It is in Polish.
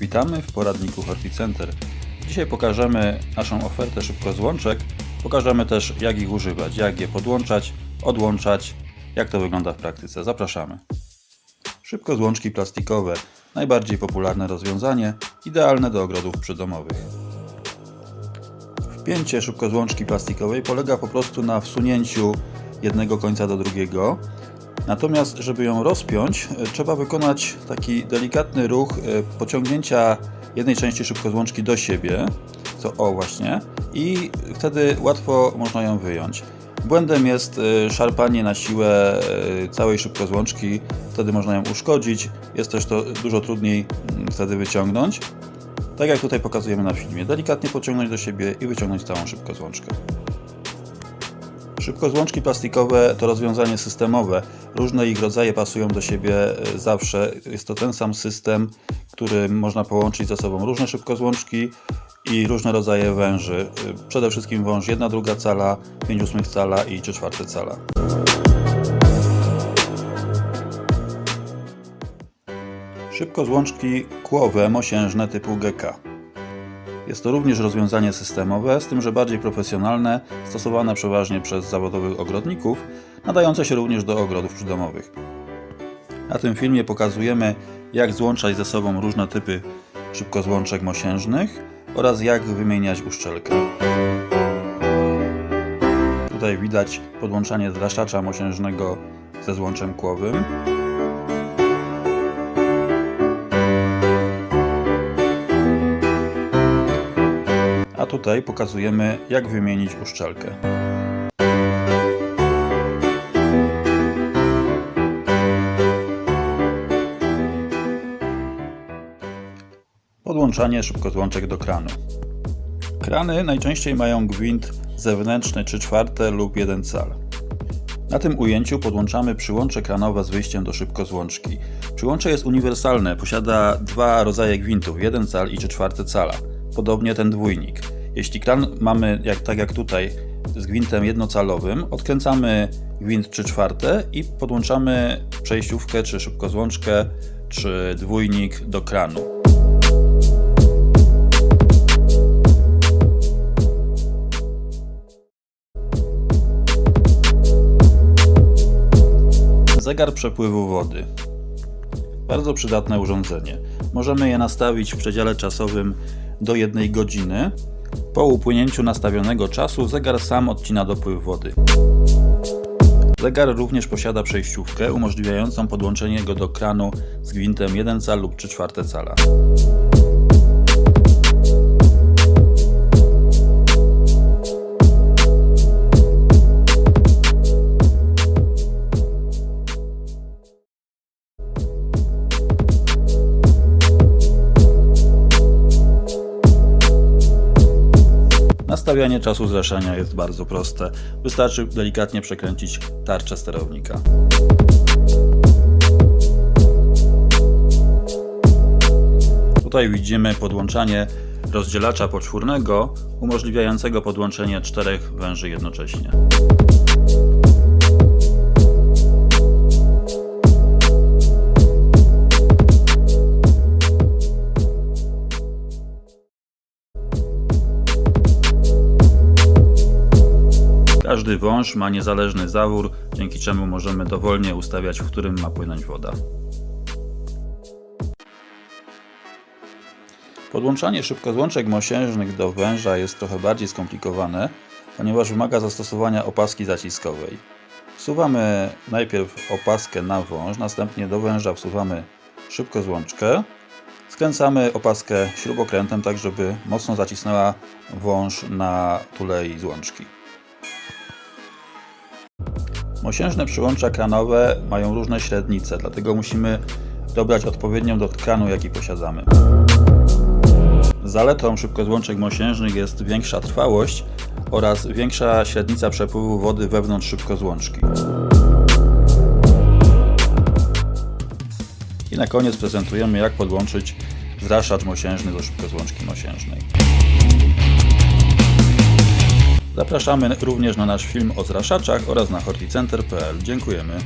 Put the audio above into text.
Witamy w poradniku Horticenter. Dzisiaj pokażemy naszą ofertę szybkozłączek. Pokażemy też jak ich używać, jak je podłączać, odłączać, jak to wygląda w praktyce. Zapraszamy. Szybkozłączki plastikowe. Najbardziej popularne rozwiązanie, idealne do ogrodów przydomowych. Wpięcie szybkozłączki plastikowej polega po prostu na wsunięciu jednego końca do drugiego. Natomiast, żeby ją rozpiąć, e, trzeba wykonać taki delikatny ruch e, pociągnięcia jednej części szybkozłączki do siebie, co o właśnie, i wtedy łatwo można ją wyjąć. Błędem jest e, szarpanie na siłę całej szybkozłączki, wtedy można ją uszkodzić. Jest też to dużo trudniej mm, wtedy wyciągnąć. Tak jak tutaj pokazujemy na filmie, delikatnie pociągnąć do siebie i wyciągnąć całą szybkozłączkę. Szybkozłączki plastikowe to rozwiązanie systemowe. Różne ich rodzaje pasują do siebie e, zawsze. Jest to ten sam system, który można połączyć ze sobą różne szybkozłączki i różne rodzaje węży. E, Przede wszystkim wąż 1 druga cala, 5 ósmych cala i 3 czwarte cala. Szybkozłączki kłowe mosiężne typu GK. Jest to również rozwiązanie systemowe, z tym, że bardziej profesjonalne, stosowane przeważnie przez zawodowych ogrodników, nadające się również do ogrodów przydomowych. Na tym filmie pokazujemy, jak złączać ze sobą różne typy szybkozłączek mosiężnych oraz jak wymieniać uszczelkę. Tutaj widać podłączanie zraszacza mosiężnego ze złączem kłowym. Tutaj pokazujemy, jak wymienić uszczelkę. Podłączanie szybkozłączek do kranu. Krany najczęściej mają gwint zewnętrzny 3 czwarte lub 1 cal. Na tym ujęciu podłączamy przyłącze kranowe z wyjściem do szybkozłączki. Przyłącze jest uniwersalne, posiada dwa rodzaje gwintów, 1 cal i 3 czwarte cala. Podobnie ten dwójnik. Jeśli kran mamy, jak, tak jak tutaj, z gwintem jednocalowym, odkręcamy gwint 3 czwarte i podłączamy przejściówkę, czy szybkozłączkę, czy dwójnik do kranu. Zegar przepływu wody. Bardzo przydatne urządzenie. Możemy je nastawić w przedziale czasowym do 1 godziny. Po upłynięciu nastawionego czasu zegar sam odcina dopływ wody. Zegar również posiada przejściówkę umożliwiającą podłączenie go do kranu z gwintem 1 cal lub 3 czwarte cala. Nastawianie czasu zraszania jest bardzo proste. Wystarczy delikatnie przekręcić tarczę sterownika. Tutaj widzimy podłączanie rozdzielacza poczwórnego umożliwiającego podłączenie czterech węży jednocześnie. Każdy wąż ma niezależny zawór, dzięki czemu możemy dowolnie ustawiać, w którym ma płynąć woda. Podłączanie szybkozłączek mosiężnych do węża jest trochę bardziej skomplikowane, ponieważ wymaga zastosowania opaski zaciskowej. Wsuwamy najpierw opaskę na wąż, następnie do węża wsuwamy szybkozłączkę. Skręcamy opaskę śrubokrętem, tak żeby mocno zacisnęła wąż na tulei złączki. Mosiężne przyłącza kranowe mają różne średnice, dlatego musimy dobrać odpowiednią do kranu, jaki posiadamy. Zaletą szybkozłączek mosiężnych jest większa trwałość oraz większa średnica przepływu wody wewnątrz szybkozłączki. I na koniec prezentujemy jak podłączyć zraszacz mosiężny do szybkozłączki mosiężnej. Zapraszamy również na nasz film o zraszaczach oraz na horticenter.pl. Dziękujemy.